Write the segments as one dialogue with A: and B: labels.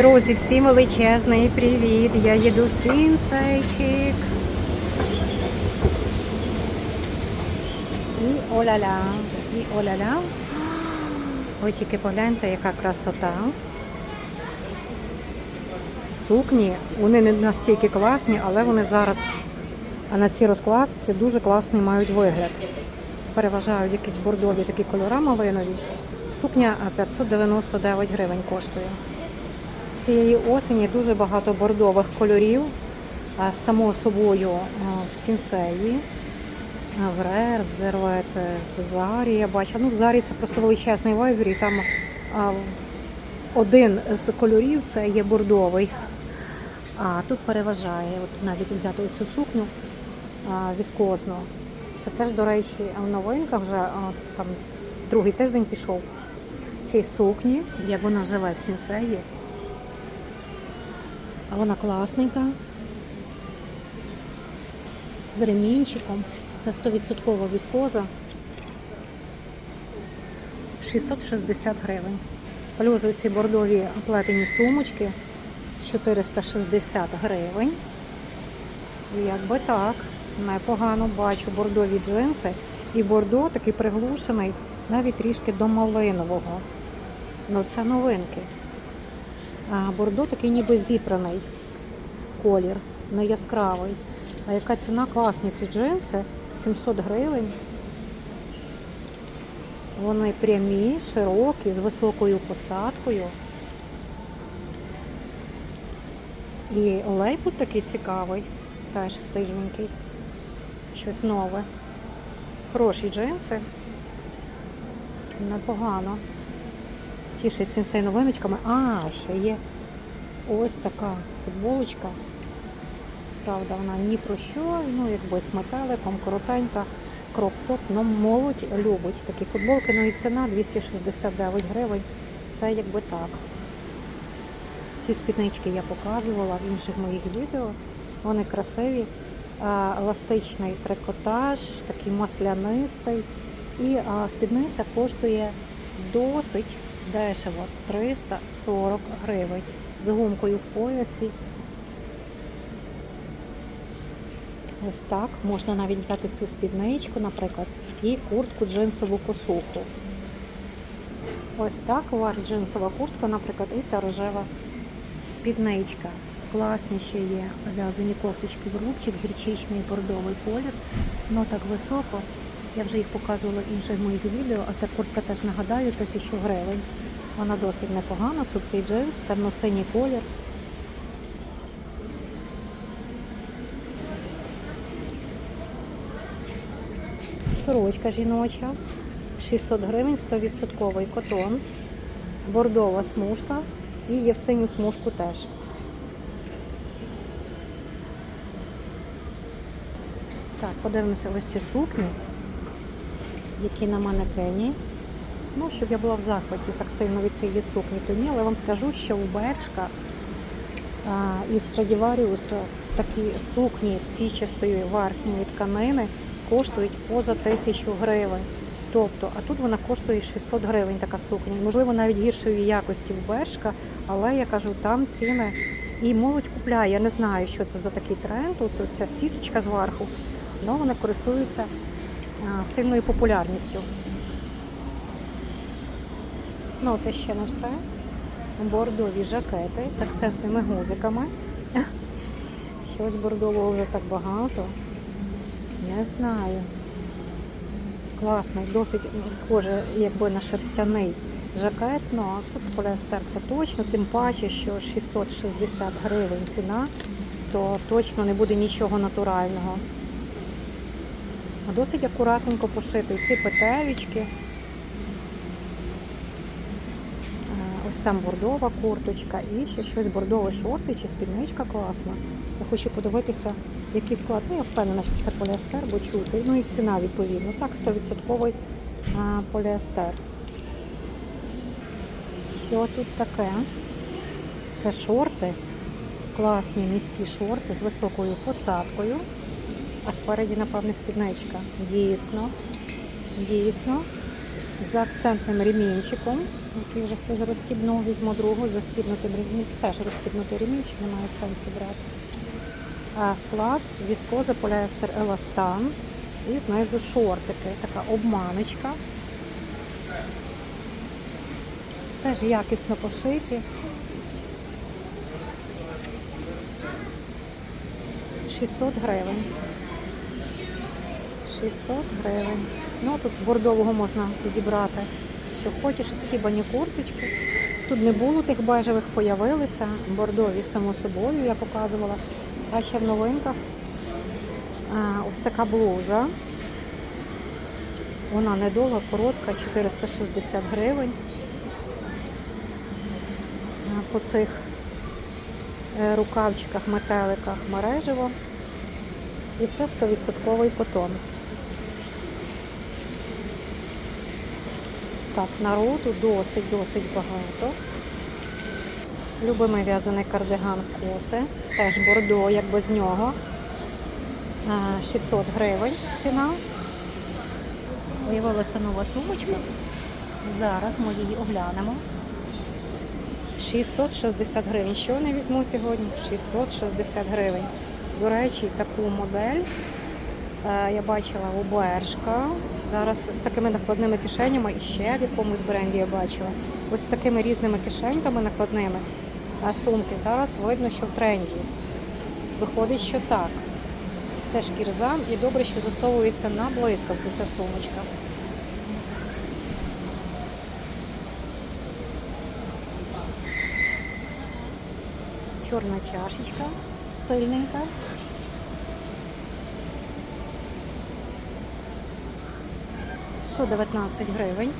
A: Друзі, всім величезний привіт! Я їду в Сінсейчик. І оля-ля, і оля-ля. Ви тільки погляньте, яка красота. Сукні, вони не настільки класні, але вони зараз на цій розкладці дуже класний мають вигляд. Переважають якісь бордові такі кольори малинові. Сукня 599 гривень коштує. Цієї осені дуже багато бордових кольорів. Само собою в Сінсеї, в Рер, Зервет, в Зарі я бачу. Ну, в Зарі це просто величезний вайбер, і там один з кольорів це є бордовий. А тут переважає, от навіть взяти оцю сукню віскозну. Це теж, до речі, новинка вже там другий тиждень пішов. Цій сукні, як вона живе в Сінсеї. Вона класненька. З ремінчиком. Це 100% віскоза. 660 гривень. Плюс ці бордові плетені сумочки 460 гривень. Якби так, непогано бачу бордові джинси. І бордо такий приглушений, навіть трішки до малинового. Ну це новинки. Бордо такий ніби зібраний колір, не яскравий. А яка ціна класні ці джинси? 700 гривень. Вони прямі, широкі, з високою посадкою. І лейбут такий цікавий, теж стильненький. Щось нове. Хороші джинси. Непогано. Тішить сенсей новиночками. А, ще є ось така футболочка. Правда, вона ні про що, ну якби з метеликом, коротенька, кроп-топ, ну молодь любить такі футболки, ну і ціна 269 гривень. Це якби так. Ці спіднички я показувала в інших моїх відео. Вони красиві, еластичний трикотаж, такий маслянистий. І спідниця коштує досить дешево 340 гривень з гумкою в поясі. Ось так. Можна навіть взяти цю спідничку, наприклад, і куртку джинсову косуху. Ось так варить джинсова куртка, наприклад, і ця рожева спідничка. Класні ще є в'язані кофточки в рубчик, гірчичний бордовий колір. Ну так високо. Я вже їх показувала в інших моїх відео, а ця куртка теж нагадаю, 1000 гривень. Вона досить непогана, сухий джинс, темно-синій колір. Сорочка жіноча, 600 гривень, 100% котон, бордова смужка і є в синю смужку теж. Так, подивимося ось ці сукні, які на манекені. Ну, щоб я була в захваті так сильно від цієї сукні, то ні, але вам скажу, що у Бершка і Страдіваріус такі сукні з січастої верхньої тканини коштують поза тисячу гривень. Тобто, а тут вона коштує 600 гривень така сукня. Можливо, навіть гіршої якості в Бершка, але я кажу, там ціни і молодь купляє. Я не знаю, що це за такий тренд. Тут ця сіточка зверху, але вони користуються а, сильною популярністю. Ну, це ще не все. Бордові жакети з акцентними гудзиками. Щось бордового вже так багато. Не знаю. Класний, досить схоже, якби на шерстяний жакет. Ну, а тут поліестер це точно, тим паче, що 660 гривень ціна, то точно не буде нічого натурального. Досить акуратненько пошитий. Ці петелечки. Ось там бордова курточка і ще щось бордові шорти чи спідничка класна. Я хочу подивитися, який склад. Ну, я впевнена, що це поліестер, бо чути. Ну і ціна відповідно. Так, 100% а, поліестер. Що тут таке? Це шорти, класні міські шорти з високою посадкою. А спереді, напевне, спідничка. Дійсно, дійсно. з акцентним ремінчиком, який вже хтось розстібнув, візьму другу застібнутим ремінчиком. Теж розстібнутий ремінчик, немає сенсу брати. А склад віскоза, поліестер, еластан. І знизу шортики, така обманочка. Теж якісно пошиті. 600 гривень. 600 гривень. Ну тут бордового можна підібрати, що хочеш, стібані курточки. Тут не було тих бежевих, появилися. Бордові, само собою, я показувала. А ще в новинках а, ось така блуза. Вона недовга, коротка, 460 гривень. А, По цих е, рукавчиках, метеликах мережево. І це 100% котон. Так, народу досить-досить багато. Любимий в'язаний кардиган коси. Теж бордо, як без нього. А, 600 гривень ціна. Виявилася нова сумочка. Зараз ми її оглянемо. 660 гривень. Що я не візьму сьогодні? 660 гривень. До речі, таку модель е, я бачила у Бершка. Зараз з такими накладними кишенями і ще в якомусь бренді я бачила. Ось з такими різними кишеньками накладними сумки. Зараз видно, що в тренді. Виходить, що так. Це шкірзам і добре, що засовується на блискавку ця сумочка. Чорна чашечка стильненька. Сто дев'ятнадцять гривень.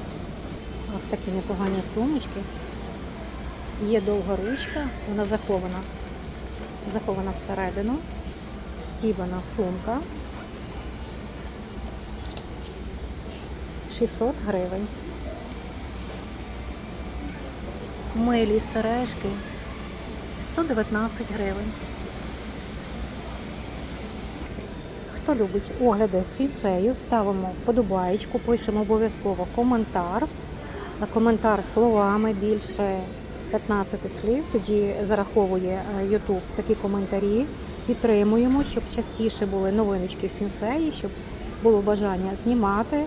A: Ах, такі непогані сумочки. Є довга ручка, вона захована. Захована всередину. Стібана сумка. 600 гривень. Милі сережки 119 гривень. Хто любить огляди з сінсею, ставимо вподобаєчку, пишемо обов'язково коментар. Коментар словами більше 15 слів. Тоді зараховує е, YouTube такі коментарі. Підтримуємо, щоб частіше були новиночки в сінсеї, щоб було бажання знімати.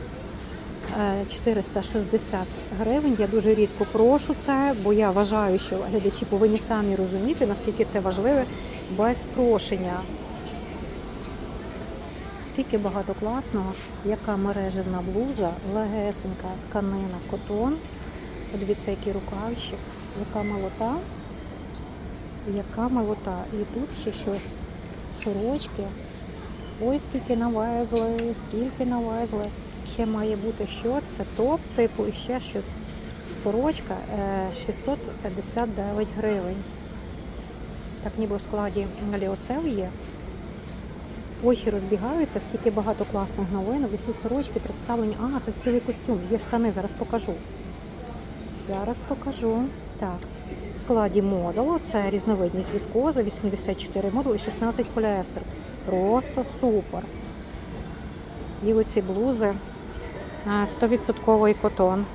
A: Е, 460 гривень. Я дуже рідко прошу це, бо я вважаю, що глядачі повинні самі розуміти, наскільки це важливе без прошення. Скільки багато класного, яка мережевна блуза, легесенька тканина, котон. Подивіться, який рукавчик, яка молота, яка молота. І тут ще щось сорочки. Ой, скільки навезли, скільки навезли. Ще має бути що? Це топ, типу, і ще щось. Сорочка е, 659 гривень. Так ніби в складі ліоцел є. Очі розбігаються, стільки багато класних новинок. І ці сорочки представлені. А, це цілий костюм. Є штани, зараз покажу. Зараз покажу. Так, в складі модулу це різновидність віскоза, 84 модул і 16 поліестер. Просто супер. І оці блузи 100% котон.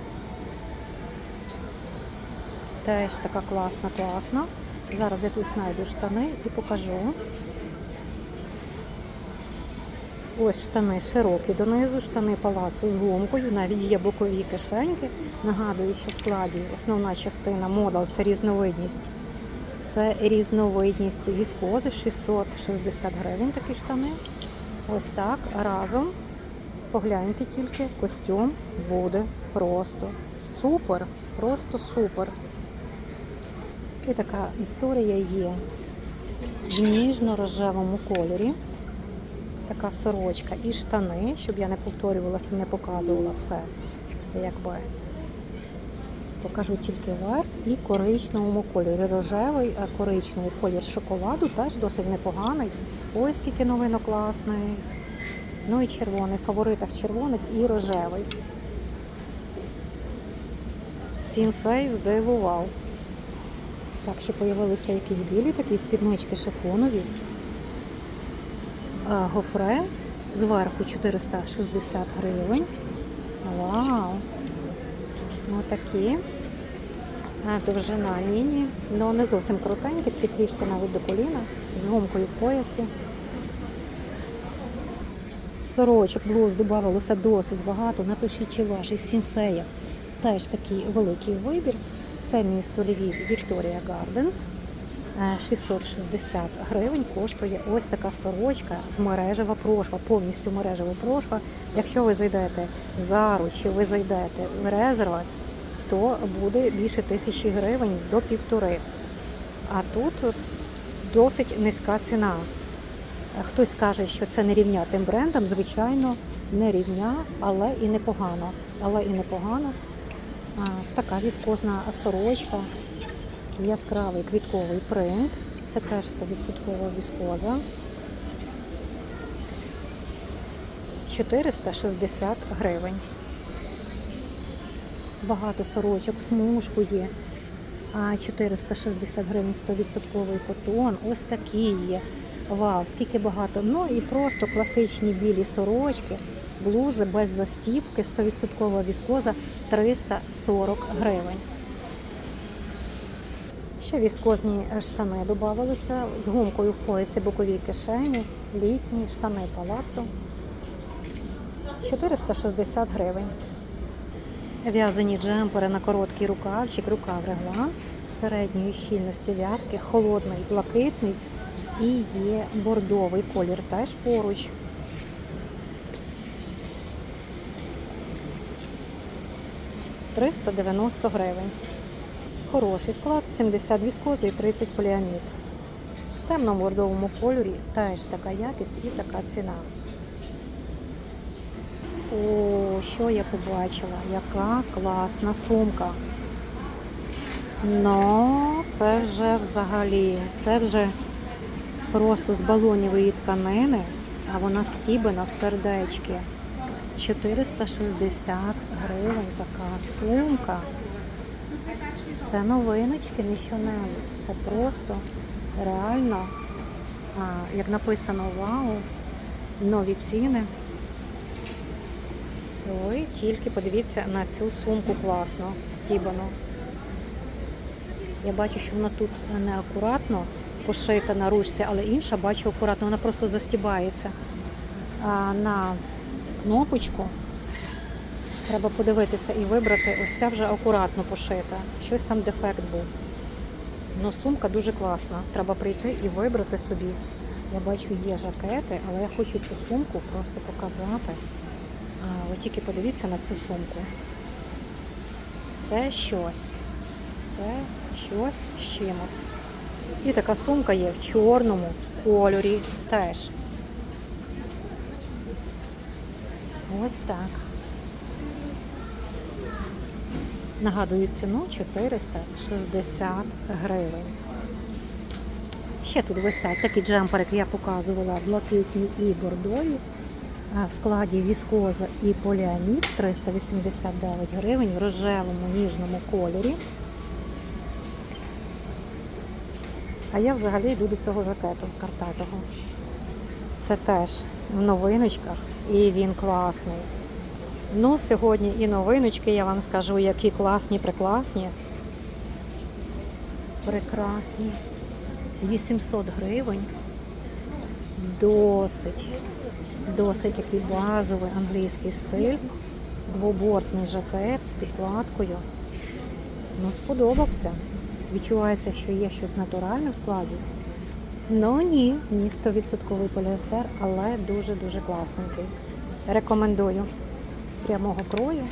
A: Теж така класна, класна. Зараз я тут знайду штани і покажу. Ось штани широкі донизу, штани палацу з гумкою, навіть є бокові кишеньки. Нагадую, що в складі основна частина модал це різновидність. Це різновидність віскози 660 гривень такі штани. Ось так разом. Погляньте тільки, костюм буде просто супер, просто супер. І така історія є в ніжно-рожевому кольорі. Така сорочка і штани, щоб я не повторювалася, не показувала все. Якби покажу тільки верх і коричневому кольорі. Рожевий, а коричневий колір шоколаду теж досить непоганий. Ой, скільки новинок класний. Ну і червоний. Фаворитах червоний і рожевий. Сінсей здивував. Так, ще з'явилися якісь білі такі спіднички шифонові. Гофре зверху 460 гривень. Вау! Отакі. А, Довжина лінії. Ну не зовсім крутенькі, такі трішки навіть до коліна, з гумкою в поясі. Сорочок, блуз додавалося досить багато. Напишіть, чи ваш із сінсея теж такий великий вибір. Це місто Львів Вікторія Гарденс. Е, 660 гривень коштує ось така сорочка з мережева прошва, повністю мережева прошва. Якщо ви зайдете в Зару чи ви зайдете в резерва, то буде більше тисячі гривень до півтори. А тут досить низька ціна. Хтось каже, що це не рівня тим брендам. Звичайно, не рівня, але і непогано. Але і непогано. Така віскозна сорочка, яскравий квітковий принт. Це теж 100% віскоза. 460 гривень. Багато сорочок, смужку є. А 460 гривень 100% котон. Ось такі є. Вау, скільки багато. Ну і просто класичні білі сорочки, блузи без застіпки, 100% віскоза 340 гривень. Ще віскозні штани додавалися з гумкою в поясі боковій кишені, літні штани палацу. 460 гривень. В'язані джемпери на короткий рукавчик, рукав реглан середньої щільності в'язки, холодний, блакитний і є бордовий колір теж поруч. «390 гривень. Хороший склад, 70 віскози і 30 поліамід. В темному бордовому кольорі теж така якість і така ціна. О, що я побачила? Яка класна сумка. Ну, це вже взагалі, це вже просто з балонівої тканини, а вона стібана в сердечки. 460 гривень така сумка. Це новиночки, не що-небудь. Це просто реально, як написано, вау, нові ціни. Ви тільки подивіться на цю сумку класно, стібану. Я бачу, що вона тут неакуратно пошита на ручці, але інша бачу акуратно, вона просто застібається на кнопочку. Треба подивитися і вибрати. Ось ця вже акуратно пошита. Щось там дефект був. Ну, сумка дуже класна. Треба прийти і вибрати собі. Я бачу, є жакети, але я хочу цю сумку просто показати. А, ви тільки подивіться на цю сумку. Це щось. Це щось з чимось. І така сумка є в чорному кольорі теж. Ось так. Нагадую ціну 460 гривень. Ще тут висять такі джемпери, як я показувала, блакитні і бордові. В складі віскоза і поліамід 389 гривень в рожевому ніжному кольорі. А я взагалі до цього жакету картатого. Це теж в новиночках і він класний. Ну, сьогодні і новиночки, я вам скажу, які класні, прекрасні. Прекрасні. 800 гривень. Досить, досить такий базовий англійський стиль. Двобортний жакет з підкладкою. Ну, сподобався. Відчувається, що є щось натуральне в складі. Ну ні, ні 100% поліестер, але дуже-дуже класненький. Рекомендую прямого крою.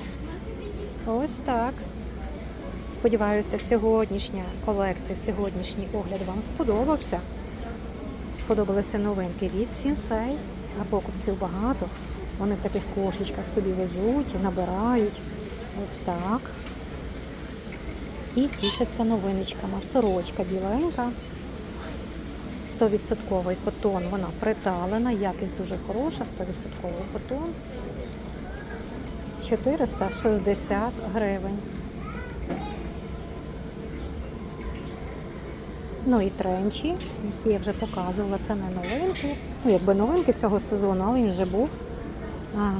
A: Ось так. Сподіваюся, сьогоднішня колекція, сьогоднішній огляд вам сподобався. Сподобалися новинки від Сінсей, а покупців багато. Вони в таких кошечках собі везуть, набирають. Ось так. І тішаться новиночками. Сорочка біленька. 100% котон, вона приталена, якість дуже хороша, 100% котон. 460 гривень. Ну і тренчі, які я вже показувала, це не новинки. Ну, якби новинки цього сезону, але він вже був а,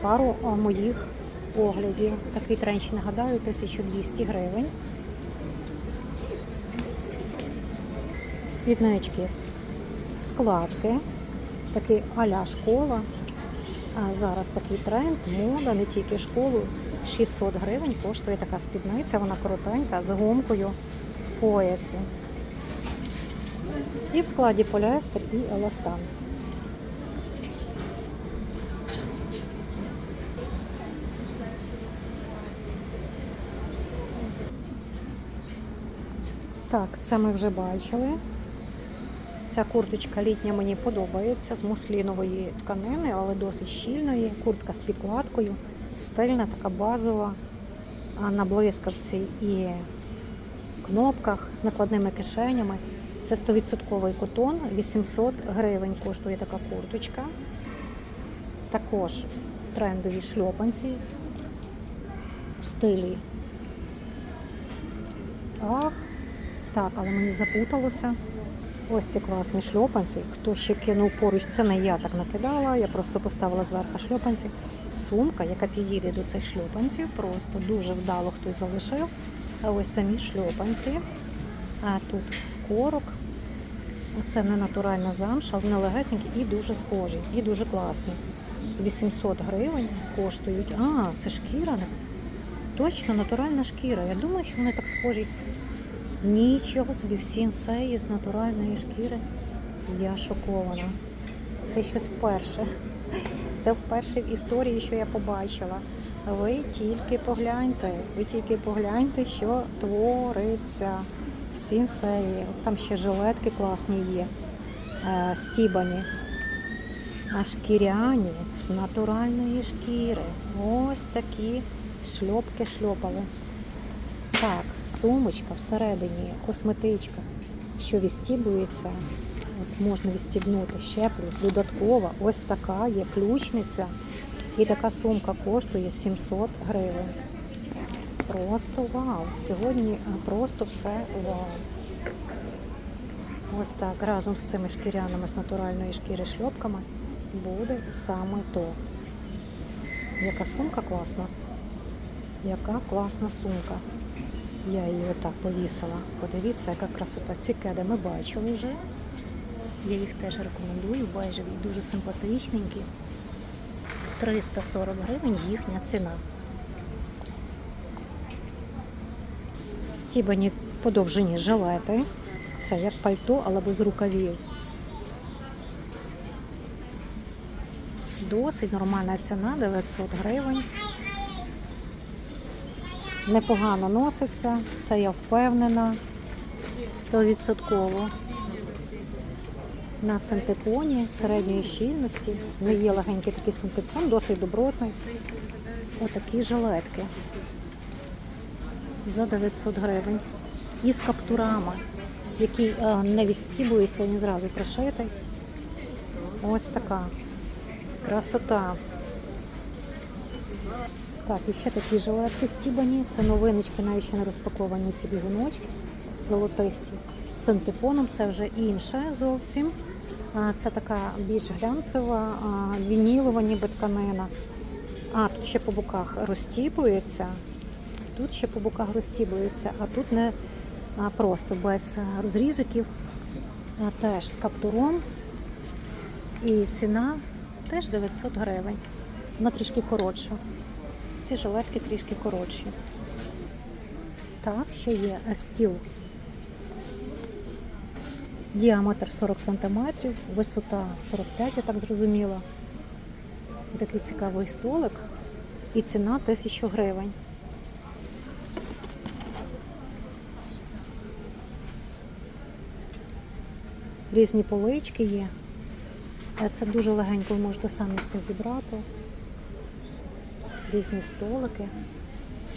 A: пару моїх огляді. Такий тренч, нагадаю, 1200 гривень. Спіднички, складки, такий а-ля школа. А зараз такий тренд, мода, не тільки школу. 600 гривень коштує така спідниця, вона коротенька, з гумкою в поясі. І в складі поліестер і еластан. Так, це ми вже бачили. Ця курточка літня мені подобається з муслінової тканини, але досить щільної. Куртка з підкладкою, стильна, така базова, на блискавці і кнопках з накладними кишенями. Це 100% котон, 800 гривень коштує така курточка. Також трендові шльопанці в стилі. Ах, так, але мені запуталося. Ось ці класні шльопанці. Хто ще кинув поруч, це не я так накидала, я просто поставила зверху шльопанці. Сумка, яка підійде до цих шльопанців, просто дуже вдало хтось залишив. А ось самі шльопанці. А тут корок. Це не натуральна замша, вони легесенькі і дуже схожі, і дуже класні. 800 гривень коштують. А, це шкіра. Точно натуральна шкіра. Я думаю, що вони так схожі. Нічого собі, в сінсеї з натуральної шкіри. Я шокована. Це щось вперше. Це вперше в історії, що я побачила. Ви тільки погляньте, ви тільки погляньте, що твориться сінсеї. Там ще жилетки класні є, е, стібані. А шкіряні з натуральної шкіри. Ось такі шльопки шльопали. Так, сумочка всередині, косметичка, що відстібується. От можна відстібнути ще плюс. Додаткова, ось така є ключниця. І така сумка коштує 700 гривень. Просто вау! Сьогодні е, просто все вау. Ось так, разом з цими шкіряними з натуральної шкіри шльопками буде саме то. Яка сумка класна. Яка класна сумка. Я її отак повісила. Подивіться, яка красота. Ці кеди ми бачили вже. Я їх теж рекомендую. Бежеві, дуже симпатичненькі. 340 гривень їхня ціна. Стібані подовжені жилети. Це як пальто, але без рукавів. Досить нормальна ціна, 900 гривень. Непогано носиться, це я впевнена. 100%. На синтепоні середньої щільності. Не є легенький такий синтепон, досить добротний. Отакі жилетки за 900 гривень. І з каптурами, які е, не відстібуються, він зразу пришитий. Ось така красота. Так, і ще такі жилетки стібані. Це новиночки, навіть ще не розпаковані ці бігуночки золотисті. З синтепоном це вже інше зовсім. Це така більш глянцева, вінілова ніби тканина. А, тут ще по боках розтібується. Тут ще по боках розтібується, а тут не просто без розрізиків, теж з каптуром. І ціна теж 900 гривень. Вона трішки коротша. Ці жилетки трішки коротші. Так, ще є стіл. Діаметр 40 см, висота 45, я так зрозуміла. Такий цікавий столик. І ціна 1000 гривень. Різні полички є. Це дуже легенько ви можете самі все зібрати. Різні столики,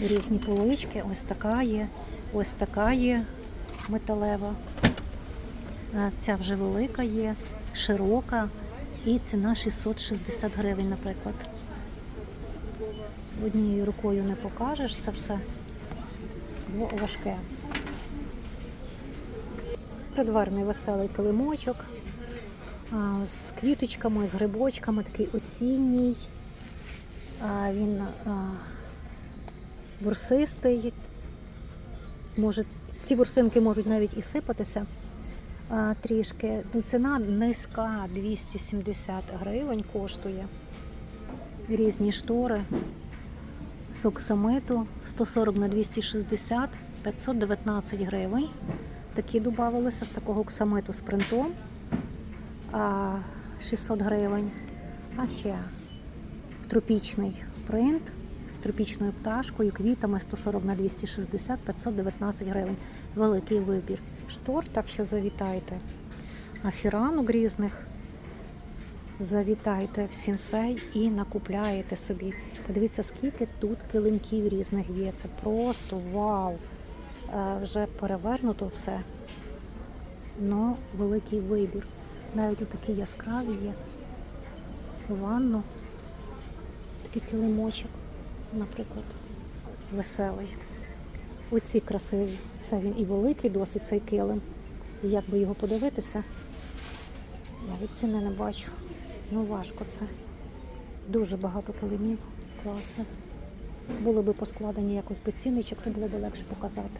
A: різні полички. Ось така є, ось така є металева. Ця вже велика є, широка. І ціна 660 гривень, наприклад. Однією рукою не покажеш це все бо важке. Придварний веселий килимочок з квіточками, з грибочками, такий осінній. Він ворсистий. Може, ці ворсинки можуть навіть і сипатися трішки. Ну, Ціна низька 270 гривень коштує. Різні штори з оксамиту 140 на 260, 519 гривень. Такі додавалися з такого оксамиту з принтом 600 гривень. А ще тропічний принт з тропічною пташкою, квітами 140 на 260, 519 гривень. Великий вибір штор, так що завітайте. А фіранок різних завітайте в сінсей і накупляєте собі. Подивіться, скільки тут килимків різних є. Це просто вау! Е, Вже перевернуто все. Ну, великий вибір. Навіть такі яскраві є. Ванну. Такий килимочок, наприклад, веселий. Оці красиві. Це він і великий досить цей килим. І як би його подивитися, навіть ціни не бачу. Ну важко це. Дуже багато килимів. Класних. Були би поскладені якось би цінничок, то було б легше показати.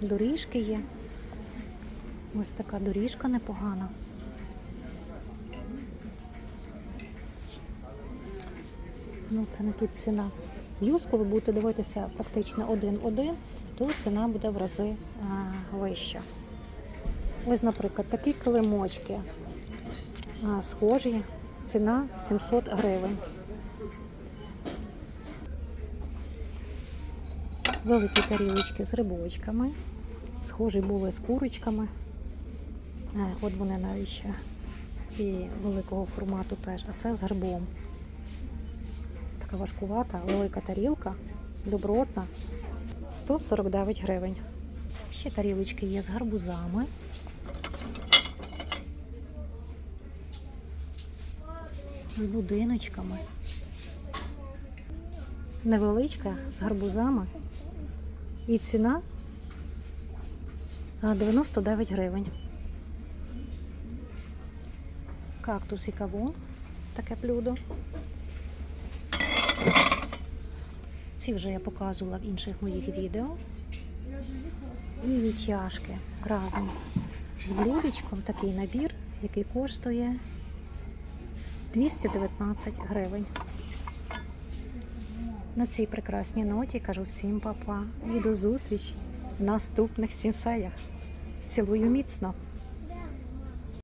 A: Доріжки є. Ось така доріжка непогана. Ну, це не тут ціна. Юску ви будете дивитися практично один-один, то ціна буде в рази а, вища. Ось, наприклад, такі килимочки а, схожі, ціна 700 гривень. Великі тарілочки з рибочками. Схожі були з курочками. Е, От вони навіть ще і великого формату теж, а це з гарбом. Така важкувата, велика тарілка, добротна, 149 гривень. Ще тарілочки є з гарбузами. З будиночками. Невеличка з гарбузами. І ціна 99 гривень. Кактус і кавун. Таке блюдо. Ці вже я показувала в інших моїх відео. І відтяжки разом з блюдечком такий набір, який коштує 219 гривень. На цій прекрасній ноті кажу всім папа і до зустрічі в наступних сінсеях. Цілую міцно!